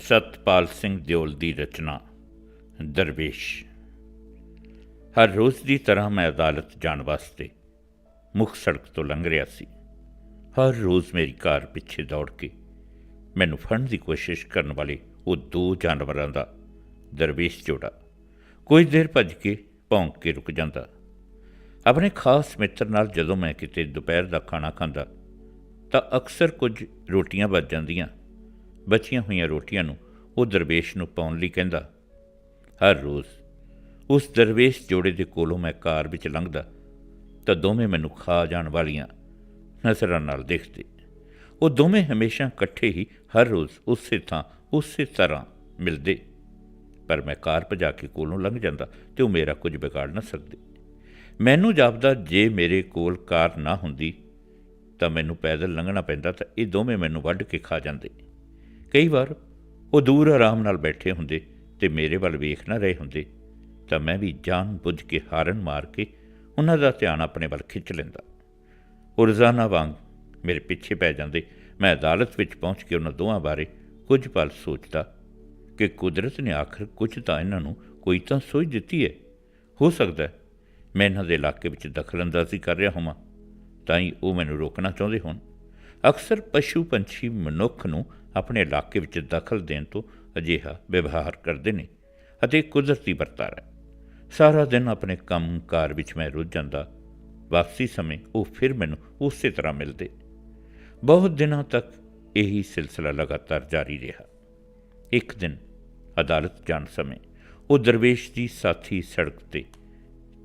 ਸਤਪਾਲ ਸਿੰਘ ਦਿਓਲ ਦੀ ਰਚਨਾ, ਦਰਵੇਸ਼। ਹਰ ਰੋਜ਼ ਦੀ ਤਰ੍ਹਾਂ ਮੈਂ ਅਦਾਲਤ ਜਾਣ ਵਾਸਤੇ ਮੁੱਖ ਸੜਕ ਤੋਂ ਲੰਘ ਰਿਹਾ ਸੀ। ਹਰ ਰੋਜ਼ ਮੇਰੀ ਕਾਰ ਪਿੱਛੇ ਦੌੜ ਕੇ ਮੈਨੂੰ ਫੜਨ ਦੀ ਕੋਸ਼ਿਸ਼ ਕਰਨ ਵਾਲੇ ਉਹ ਦੋ ਜਾਨਵਰਾਂ ਦਾ ਦਰਵੇਸ਼ ਜੋੜਾ ਕੁਝ ਦੇਰ ਭੱਜ ਕੇ ਭੌਂਕ ਕੇ ਰੁਕ ਜਾਂਦਾ। ਆਪਣੇ ਖਾਸ ਮਿੱਤਰ ਨਾਲ ਜਦੋਂ ਮੈਂ ਕਿਤੇ ਦੁਪਹਿਰ ਦਾ ਖਾਣਾ ਖਾਂਦਾ ਤਾਂ ਅਕਸਰ ਕੁਝ ਰੋਟੀਆਂ ਬਚ ਜਾਂਦੀਆਂ। ਬਚੀਆਂ ਹੋਈਆਂ ਰੋਟੀਆਂ ਨੂੰ ਉਹ ਦਰਵੇਸ਼ ਨੂੰ ਪਾਉਣ ਲਈ ਕਹਿੰਦਾ, ਹਰ ਰੋਜ਼ ਉਸ ਦਰਵੇਸ਼ ਜੋੜੇ ਦੇ ਕੋਲੋਂ ਮੈਂ ਕਾਰ ਵਿੱਚ ਲੰਘਦਾ, ਤਾਂ ਦੋਵੇਂ ਮੈਨੂੰ ਖਾ ਜਾਣ ਵਾਲੀਆਂ ਨਜ਼ਰਾਂ ਨਾਲ ਦੇਖਦੇ। ਉਹ ਦੋਵੇਂ ਹਮੇਸ਼ਾ ਇਕੱਠੇ ਹੀ ਹਰ ਰੋਜ਼ ਉਸੇ ਥਾਂ, ਉਸੇ ਤਰ੍ਹਾਂ ਮਿਲਦੇ। ਪਰ ਮੈਂ ਕਾਰ ਭਜਾ ਕੇ ਕੋਲੋਂ ਲੰਘ ਜਾਂਦਾ ਤੇ ਉਹ ਮੇਰਾ ਕੁਝ ਵਿਗਾੜ ਨਾ ਸਕਦੇ। ਮੈਨੂੰ ਜਾਪਦਾ, ਜੇ ਮੇਰੇ ਕੋਲ ਕਾਰ ਨਾ ਹੁੰਦੀ, ਤਾਂ ਮੈਨੂੰ ਪੈਦਲ ਲੰਘਣਾ ਪੈਂਦਾ ਤਾਂ ਇਹ ਦੋਵੇਂ ਮੈਨੂੰ ਵੱਢ ਕੇ ਖਾ ਜਾਂਦੇ। ਕਈ ਵਾਰ ਉਹ ਦੂਰ ਆਰਾਮ ਨਾਲ ਬੈਠੇ ਹੁੰਦੇ ਤੇ ਮੇਰੇ ਵੱਲ ਵੇਖ ਨਾ ਰਹੇ ਹੁੰਦੇ, ਤਾਂ ਮੈਂ ਵੀ ਜਾਣ ਬੁੱਝ ਕੇ ਹਾਰਨ ਮਾਰ ਕੇ ਉਹਨਾਂ ਦਾ ਧਿਆਨ ਆਪਣੇ ਵੱਲ ਖਿੱਚ ਲੈਂਦਾ। ਉਹ ਰੋਜ਼ਾਨਾ ਵਾਂਗ ਮੇਰੇ ਪਿੱਛੇ ਪੈ ਜਾਂਦੇ, ਮੈਂ ਅਦਾਲਤ ਵਿੱਚ ਪਹੁੰਚ ਕੇ ਉਹਨਾਂ ਦੋਵਾਂ ਬਾਰੇ ਕੁਝ ਪਲ ਸੋਚਦਾ ਕਿ ਕੁਦਰਤ ਨੇ ਆਖਰ ਕੁਝ ਤਾਂ ਇਹਨਾਂ ਨੂੰ ਕੋਈ ਤਾਂ ਸੋਚ ਦਿੱਤੀ ਹੈ। ਹੋ ਸਕਦਾ ਹੈ ਮੈਂ ਇਹਨਾਂ ਦੇ ਇਲਾਕੇ ਵਿੱਚ ਦਖਲਅੰਦਾਜ਼ੀ ਕਰ ਰਿਹਾ ਹੋਵਾਂ, ਤਾਂ ਹੀ ਉਹ ਮੈਨੂੰ ਰੋਕਣਾ ਚਾਹੁੰਦੇ ਹੋਣ। ਅਕਸਰ ਪਸ਼ੂ ਪੰਛੀ ਮਨੁੱਖ ਨੂੰ ਆਪਣੇ ਇਲਾਕੇ ਵਿੱਚ ਦਖਲ ਦੇਣ ਤੋਂ ਅਜਿਹਾ ਵਿਵਹਾਰ ਕਰਦੇ ਨੇ ਅਤੇ ਕੁਦਰਤੀ ਵਰਤਾਰਾ ਹੈ ਸਾਰਾ ਦਿਨ ਆਪਣੇ ਕੰਮ ਕਾਰ ਵਿੱਚ ਮੈਂ ਰੁੱਝ ਜਾਂਦਾ, ਵਾਪਸੀ ਸਮੇਂ ਉਹ ਫਿਰ ਮੈਨੂੰ ਉਸੇ ਤਰ੍ਹਾਂ ਮਿਲਦੇ। ਬਹੁਤ ਦਿਨਾਂ ਤੱਕ ਇਹੀ ਸਿਲਸਿਲਾ ਲਗਾਤਾਰ ਜਾਰੀ ਰਿਹਾ। ਇੱਕ ਦਿਨ ਅਦਾਲਤ ਜਾਣ ਸਮੇਂ ਉਹ ਦਰਵੇਸ਼ ਦੀ ਸਾਥੀ ਸੜਕ ਤੇ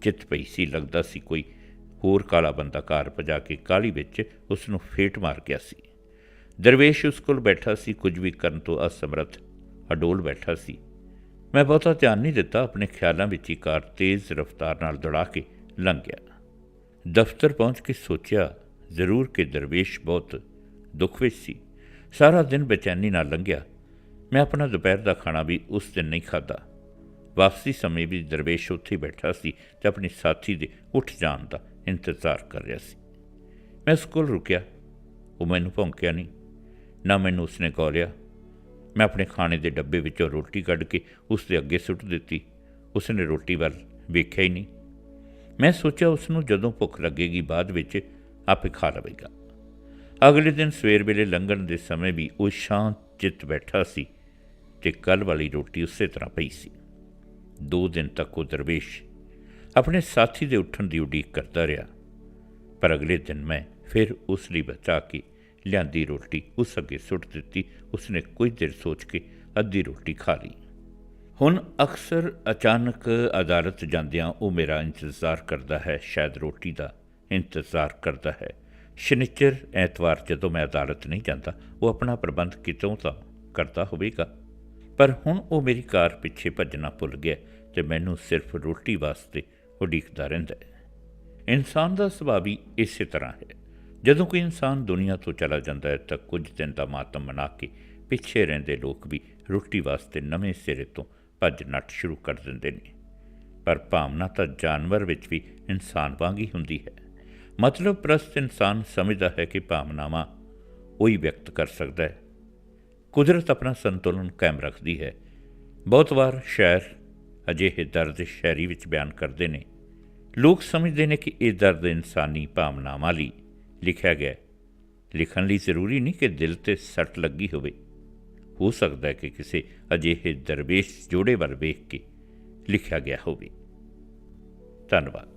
ਚਿੱਤ ਪਈ ਸੀ, ਲੱਗਦਾ ਸੀ ਕੋਈ ਹੋਰ ਕਾਲਾ ਬੰਦਾ ਕਾਰ ਭਜਾ ਕੇ ਕਾਲੀ ਵਿੱਚ ਉਸ ਨੂੰ ਫੇਟ ਮਾਰ ਗਿਆ ਸੀ। ਦਰਵੇਸ਼ ਉਸ ਕੋਲ ਬੈਠਾ ਸੀ, ਕੁਝ ਵੀ ਕਰਨ ਤੋਂ ਅਸਮਰਥ। ਅਡੋਲ ਬੈਠਾ ਸੀ। ਮੈਂ ਬਹੁਤਾ ਧਿਆਨ ਨਹੀਂ ਦਿੱਤਾ, ਆਪਣੇ ਖਿਆਲਾਂ ਵਿੱਚ ਹੀ ਕਾਰ ਤੇਜ਼ ਰਫ਼ਤਾਰ ਨਾਲ ਦੌੜਾ ਕੇ ਲੰਘ ਗਿਆ। ਦਫ਼ਤਰ ਪਹੁੰਚ ਕੇ ਸੋਚਿਆ, ਜ਼ਰੂਰ ਕਿ ਦਰਵੇਸ਼ ਬਹੁਤ ਦੁੱਖ ਵਿੱਚ ਸੀ। ਸਾਰਾ ਦਿਨ ਬੇਚੈਨੀ ਨਾਲ ਲੰਘਿਆ। ਮੈਂ ਆਪਣਾ ਦੁਪਹਿਰ ਦਾ ਖਾਣਾ ਵੀ ਉਸ ਦਿਨ ਨਹੀਂ ਖਾਧਾ। ਵਾਪਸੀ ਸਮੇਂ ਵੀ ਦਰਵੇਸ਼ ਉੱਥੇ ਬੈਠਾ ਸੀ ਤੇ ਆਪਣੀ ਸਾਥੀ ਦੇ ਉੱਠ ਜਾਣ ਦਾ ਇੰਤਜ਼ਾਰ ਕਰ ਰਿਹਾ ਸੀ। ਮੈਂ ਉਸ ਕੋਲ ਰੁਕਿਆ। ਉਹ ਮੈਨੂੰ ਭੌਂਕਿਆ ਨਹੀਂ। ਨਾ ਮੈਨੂੰ ਉਸਨੇ ਗੌਲਿਆ। ਮੈਂ ਆਪਣੇ ਖਾਣੇ ਦੇ ਡੱਬੇ ਵਿੱਚੋਂ ਰੋਟੀ ਕੱਢ ਕੇ ਉਸ ਦੇ ਅੱਗੇ ਸੁੱਟ ਦਿੱਤੀ। ਉਸਨੇ ਰੋਟੀ ਵੱਲ ਵੇਖਿਆ ਹੀ ਨਹੀਂ। ਮੈਂ ਸੋਚਿਆ ਉਸ ਨੂੰ ਜਦੋਂ ਭੁੱਖ ਲੱਗੇਗੀ ਬਾਅਦ ਵਿੱਚ ਆਪੇ ਖਾ ਲਵੇਗਾ। ਅਗਲੇ ਦਿਨ ਸਵੇਰ ਵੇਲੇ ਲੰਘਣ ਦੇ ਸਮੇਂ ਵੀ ਉਹ ਸ਼ਾਂਤ ਚਿੱਤ ਬੈਠਾ ਸੀ ਤੇ ਕੱਲ ਵਾਲੀ ਰੋਟੀ ਉਸੇ ਤਰ੍ਹਾਂ ਪਈ ਸੀ। ਦੋ ਦਿਨ ਤੱਕ ਉਹ ਦਰਵੇਸ਼ ਆਪਣੇ ਸਾਥੀ ਦੇ ਉੱਠਣ ਦੀ ਉਡੀਕ ਕਰਦਾ ਰਿਹਾ। ਪਰ ਅਗਲੇ ਦਿਨ ਮੈਂ ਫਿਰ ਉਸ ਲਈ ਬਚਾ ਕੇ ਲਿਆਂਦੀ ਰੋਟੀ, ਉਸ ਅੱਗੇ ਸੁੱਟ ਦਿੱਤੀ। ਉਸਨੇ ਕੁਝ ਦੇਰ ਸੋਚ ਕੇ ਅੱਧੀ ਰੋਟੀ ਖਾ ਲਈ। ਹੁਣ ਅਕਸਰ ਅਚਾਨਕ ਅਦਾਲਤ ਜਾਂਦਿਆਂ ਉਹ ਮੇਰਾ ਇੰਤਜ਼ਾਰ ਕਰਦਾ ਹੈ, ਸ਼ਾਇਦ ਰੋਟੀ ਦਾ ਇੰਤਜ਼ਾਰ ਕਰਦਾ ਹੈ। ਸ਼ਨੀਚਰ ਐਤਵਾਰ ਜਦੋਂ ਮੈਂ ਅਦਾਲਤ ਨਹੀਂ ਜਾਂਦਾ, ਉਹ ਆਪਣਾ ਪ੍ਰਬੰਧ ਕਿਤੋਂ ਤਾਂ ਕਰਦਾ ਹੋਵੇਗਾ। ਪਰ ਹੁਣ ਉਹ ਮੇਰੀ ਕਾਰ ਪਿੱਛੇ ਭੱਜਣਾ ਭੁੱਲ ਗਿਆ ਤੇ ਮੈਨੂੰ ਸਿਰਫ ਰੋਟੀ ਵਾਸਤੇ ਉਡੀਕਦਾ ਰਹਿੰਦਾ ਹੈ। ਇਨਸਾਨ ਦਾ ਸੁਭਾਅ ਵੀ ਇਸੇ ਤਰ੍ਹਾਂ ਹੈ। ਜਦੋਂ ਕੋਈ ਇਨਸਾਨ ਦੁਨੀਆ ਤੋਂ ਚਲਾ ਜਾਂਦਾ ਹੈ ਤਾਂ ਕੁਝ ਦਿਨ ਦਾ ਮਾਤਮ ਮਨਾ ਕੇ ਪਿੱਛੇ ਰਹਿੰਦੇ ਲੋਕ ਵੀ ਰੋਟੀ ਵਾਸਤੇ ਨਵੇਂ ਸਿਰੇ ਤੋਂ ਭੱਜ ਨੱਠ ਸ਼ੁਰੂ ਕਰ ਦਿੰਦੇ ਨੇ। ਪਰ ਭਾਵਨਾ ਤਾਂ ਜਾਨਵਰ ਵਿੱਚ ਵੀ ਇਨਸਾਨ ਵਾਂਗ ਹੀ ਹੁੰਦੀ ਹੈ। ਮਤਲਬ ਪ੍ਰਸਤ ਇਨਸਾਨ ਸਮਝਦਾ ਹੈ ਕਿ ਭਾਵਨਾਵਾਂ ਉਹੀ ਵਿਅਕਤ ਕਰ ਸਕਦਾ ਹੈ। ਕੁਦਰਤ ਆਪਣਾ ਸੰਤੁਲਨ ਕਾਇਮ ਰੱਖਦੀ ਹੈ। ਬਹੁਤ ਵਾਰ ਸ਼ਾਇਰ ਅਜਿਹੇ ਦਰਦ ਸ਼ਾਇਰੀ ਵਿੱਚ ਬਿਆਨ ਕਰਦੇ ਨੇ। ਲੋਕ ਸਮਝਦੇ ਨੇ ਕਿ ਇਹ ਦਰਦ ਇਨਸਾਨੀ ਭਾਵਨਾਵਾਂ ਲਈ ਲਿਖਿਆ ਗਿਆ ਲਿਖਣ ਲਈ ਜ਼ਰੂਰੀ ਨਹੀਂ ਕਿ ਦਿਲ ਤੇ ਸੱਟ ਲੱਗੀ ਹੋਵੇ। ਹੋ ਸਕਦਾ ਹੈ ਕਿ ਕਿਸੇ ਅਜਿਹੇ ਦਰਵੇਸ਼ ਜੋੜੇ ਵੱਲ ਵੇਖ ਕੇ ਲਿਖਿਆ ਗਿਆ ਹੋਵੇ। ਧੰਨਵਾਦ।